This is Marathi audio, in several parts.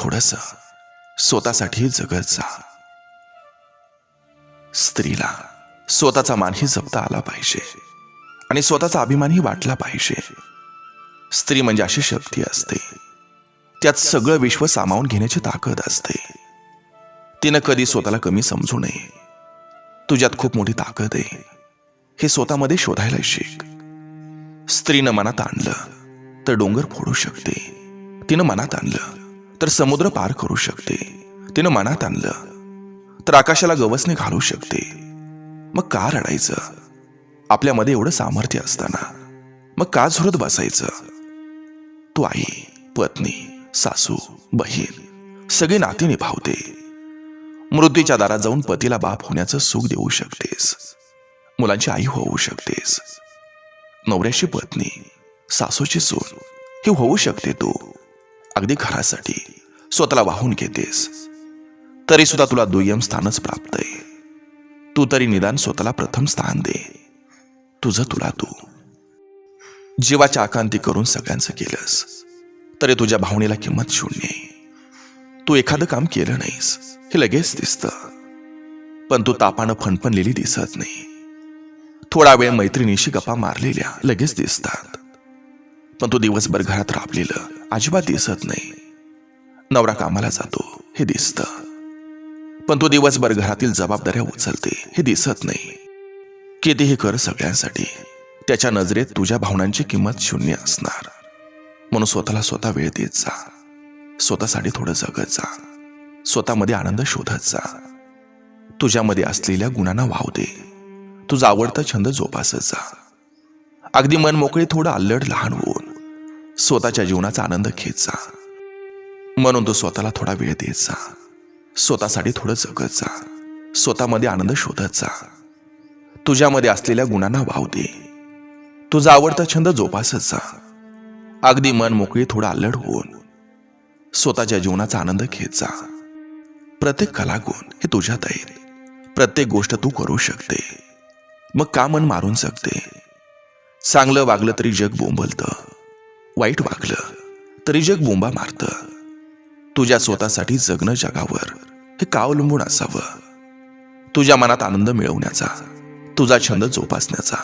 थोडस स्वतःसाठी जगत जा. स्त्रीला स्वतःचा मानही जपता आला पाहिजे आणि स्वतःचा अभिमानही वाटला पाहिजे. स्त्री म्हणजे अशी शक्ती असते. त्यात सगळं विश्व सामावून घेण्याची ताकद असते. तिनं कधी स्वतःला कमी समजू नये. तुझ्यात खूप मोठी ताकद आहे. हे स्वतःमध्ये शोधायला शिक. स्त्रीनं मनात आणलं तर डोंगर फोडू शकते. तिनं मनात आणलं तर समुद्र पार करू शकते. तिनं मनात आणलं. तर आकाशाला गवसने घालू शकते. मग का रडायचं? आपल्यामध्ये एवढं सामर्थ्य असताना. मग का झुरत बसायचं? तू आई पत्नी सासू बहीण सगळी नाती निभावते. मृत्यूच्या दारात जाऊन पतीला बाप होण्याचं सुख देऊ शकतेस. मुलांची आई होऊ शकतेस. नवऱ्याची पत्नी सासूची सून हे होऊ शकते तू. अगदी घरासाठी. स्वतःला वाहून घेतेस. तरी सुद्धा तुला दुय्यम स्थानच प्राप्त आहे. तू तरी निदान स्वतःला प्रथम स्थान दे. तुझं तुला तू. जीवाच्या आकांती करून सगळ्यांचं केलंस. तरी तुझ्या भावनेला किंमत शून्य तू एखादं काम केलं नाहीस. हे लगेच दिसतं. पण तू तापानं फणफणलेली दिसत नाही. थोडा वेळ मैत्रिणीशी गप्पा मारलेल्या लगेच दिसतात. पण तू दिवसभर घरात राबलेलं अजिबात दिसत नाही. नवरा कामाला जातो हे दिसतं. पण तो दिवसभर घरातील जबाबदाऱ्या उचलते हे दिसत नाही. कितीही कर सगळ्यांसाठी त्याच्या नजरेत तुझ्या भावनांची किंमत शून्य असणार. म्हणून स्वतःला स्वतः वेळ देत जा. स्वतःसाठी थोडं जगत जा. स्वतःमध्ये आनंद शोधत जा. तुझ्यामध्ये असलेल्या गुणांना वाव दे. तुझा आवडता छंद जोपासत जा. अगदी मन मोकळे थोडं अल्लड लहान होऊन स्वतःच्या जीवनाचा आनंद घेत जा. म्हणून तू स्वतःला थोडा वेळ देत जा. स्वतःसाठी थोडं जगत जा. स्वतःमध्ये आनंद शोधत जा. तुझ्यामध्ये असलेल्या गुणांना वाव दे. तुझा आवडता छंद जोपासत जा. अगदी मन मोकळी थोडं अल्लड होऊन. स्वतःच्या जीवनाचा आनंद घेत जा. प्रत्येक कलागुण हे तुझ्यात आहे प्रत्येक गोष्ट तू करू शकते. मग का मन मारून जगते? चांगलं वागलं तरी जग बोंबलतं. वाईट वागलं तरी जग बोंबा मारतं. तुझ्या स्वतःसाठी जगणं जगावर. हे का अवलंबून असावं? तुझ्या मनात आनंद मिळवण्याचा तुझा छंद जोपासण्याचा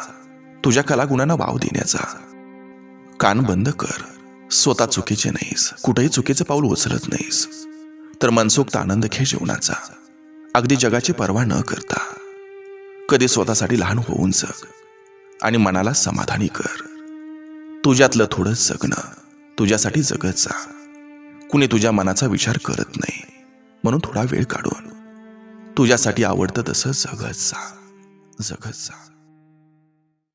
तुझ्या कलागुणांना वाव देण्याचा. कान बंद कर. स्वतः चुकीचे नाहीस. कुठेही चुकीचं पाऊल उचलत नाहीस. तर मनसोक्त आनंद घे जीवनाचा. अगदी जगाची पर्वा न करता. कधी स्वतःसाठी लहान होऊन जग. आणि मनाला समाधानी कर. तुझ्यातलं थोडं जगणं. तुझ्यासाठी जगत जा. कुणी तुझ्या मनाचा विचार करत नाही. म्हणून थोडा वेळ काढून तुझ्यासाठी आवडतं तसं जगत जा. जगत जा.